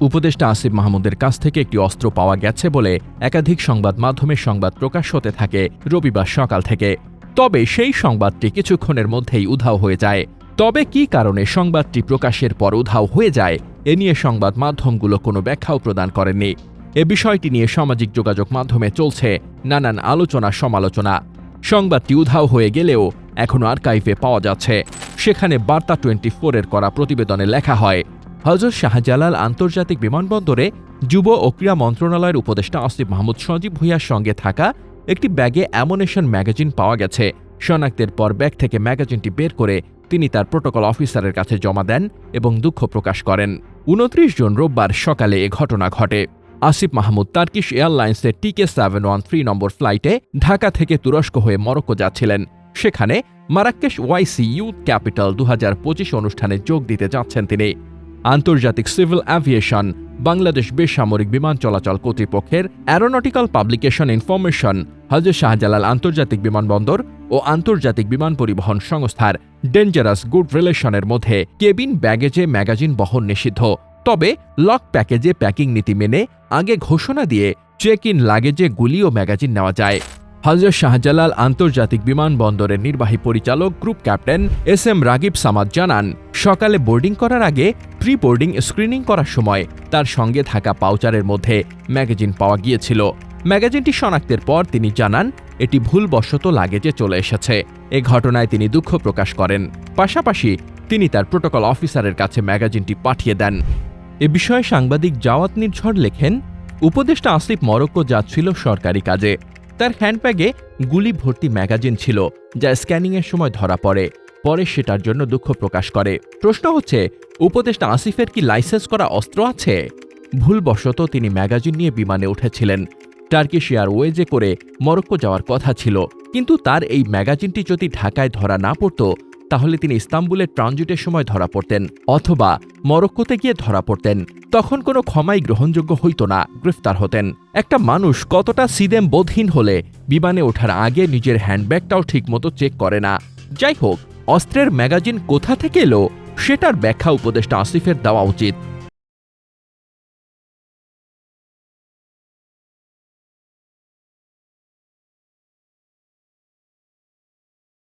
উপদেষ্টা আসিফ মাহমুদের কাছ থেকে একটি অস্ত্র পাওয়া গেছে বলে একাধিক সংবাদ মাধ্যমে সংবাদ প্রকাশ হতে থাকে রবিবার সকাল থেকে। তবে সেই সংবাদটি কিছুক্ষণের মধ্যেই উধাও হয়ে যায়। তবে কি কারণে সংবাদটি প্রকাশের পর উধাও হয়ে যায়, এ নিয়ে সংবাদ মাধ্যমগুলো কোনো ব্যাখ্যাও প্রদান করেননি। এ বিষয়টি নিয়ে সামাজিক যোগাযোগ মাধ্যমে চলছে নানান আলোচনা সমালোচনা। সংবাদটি উধাও হয়ে গেলেও এখনও আর্কাইভে পাওয়া যাচ্ছে। সেখানে বার্তা টোয়েন্টি ফোরের করা প্রতিবেদনে লেখা হয় হজরত শাহজালাল আন্তর্জাতিক বিমানবন্দরে যুব ও ক্রীড়া মন্ত্রণালয়ের উপদেষ্টা আসিফ মাহমুদ সজীব ভুইয়ার সঙ্গে থাকা একটি ব্যাগে অ্যামোনেশন ম্যাগাজিন পাওয়া গেছে। শনাক্তের পর ব্যাগ থেকে ম্যাগাজিনটি বের করে তিনি তার প্রোটোকল অফিসারের কাছে জমা দেন এবং দুঃখ প্রকাশ করেন। উনত্রিশ জন রোববার সকালে এ ঘটনা ঘটে। আসিফ মাহমুদ তার্কিশ এয়ারলাইন্সের টিকে সেভেন ওয়ান থ্রি নম্বর ফ্লাইটে ঢাকা থেকে তুরস্ক হয়ে মরক্কো যাচ্ছিলেন। সেখানে মারাক্কেশ ওয়াইসি ইউথ ক্যাপিটাল দু হাজার পঁচিশ অনুষ্ঠানে যোগ দিতে যাচ্ছেন তিনি। আন্তর্জাতিক সিভিল অ্যাভিয়েশন, বাংলাদেশ বেসামরিক বিমান চলাচল কর্তৃপক্ষের অ্যারোনটিক্যাল পাবলিকেশন ইনফরমেশন হজরত শাহজালাল আন্তর্জাতিক বিমানবন্দর ও আন্তর্জাতিক বিমান পরিবহন সংস্থার ডেঞ্জারাস গুড রিলেশনের মধ্যে কেবিন ব্যাগেজে ম্যাগাজিন বহন নিষিদ্ধ। তবে লক প্যাকেজে প্যাকিং নীতি মেনে আগে ঘোষণা দিয়ে চেক ইন লাগেজে গুলি ও ম্যাগাজিন নেওয়া যায়। হজরত শাহজালাল আন্তর্জাতিক বিমানবন্দরের নির্বাহী পরিচালক group captain S M Ragib Samad জানান, সকালে বোর্ডিং করার আগে প্রি বোর্ডিং স্ক্রিনিং করার সময় তার সঙ্গে থাকা পাউচারের মধ্যে ম্যাগাজিন পাওয়া গিয়েছিল। ম্যাগাজিনটি শনাক্তের পর তিনি জানান, এটি ভুলবশত লাগেজে চলে এসেছে। এ ঘটনায় তিনি দুঃখ প্রকাশ করেন। পাশাপাশি তিনি তার প্রোটোকল অফিসারের কাছে ম্যাগাজিনটি পাঠিয়ে দেন। এ বিষয়ে সাংবাদিক জাওয়াত নির্ঝর লেখেন, উপদেষ্টা আসিফ মরক্কো যাচ্ছিল সরকারি কাজে। তার হ্যান্ডব্যাগে গুলি ভর্তি ম্যাগাজিন ছিল, যা স্ক্যানিংয়ের সময় ধরা পড়ে। পরে সেটার জন্য দুঃখ প্রকাশ করে। প্রশ্ন হচ্ছে, উপদেষ্টা আসিফের কি লাইসেন্স করা অস্ত্র আছে? ভুলবশত তিনি ম্যাগাজিন নিয়ে বিমানে উঠেছিলেন। টার্কিশ এয়ারওয়েজে করে মরক্কো যাওয়ার কথা ছিল। কিন্তু তার এই ম্যাগাজিনটি যদি ঢাকায় ধরা না পড়ত তাহলে তিনি ইস্তাম্বুলের ট্রানজিটের সময় ধরা পড়তেন, অথবা মরক্কোতে গিয়ে ধরা পড়তেন। তখন কোনো ক্ষমাই গ্রহণযোগ্য হইত না, গ্রেফতার হতেন। একটা মানুষ কতটা সিদেম বোধহীন হলে বিমানে ওঠার আগে নিজের হ্যান্ডব্যাগটাও ঠিকমতো চেক করে না। যাই হোক, অস্ত্রের ম্যাগাজিন কোথা থেকে এলো, সেটার ব্যাখ্যা উপদেষ্টা আসিফের দেওয়া উচিত।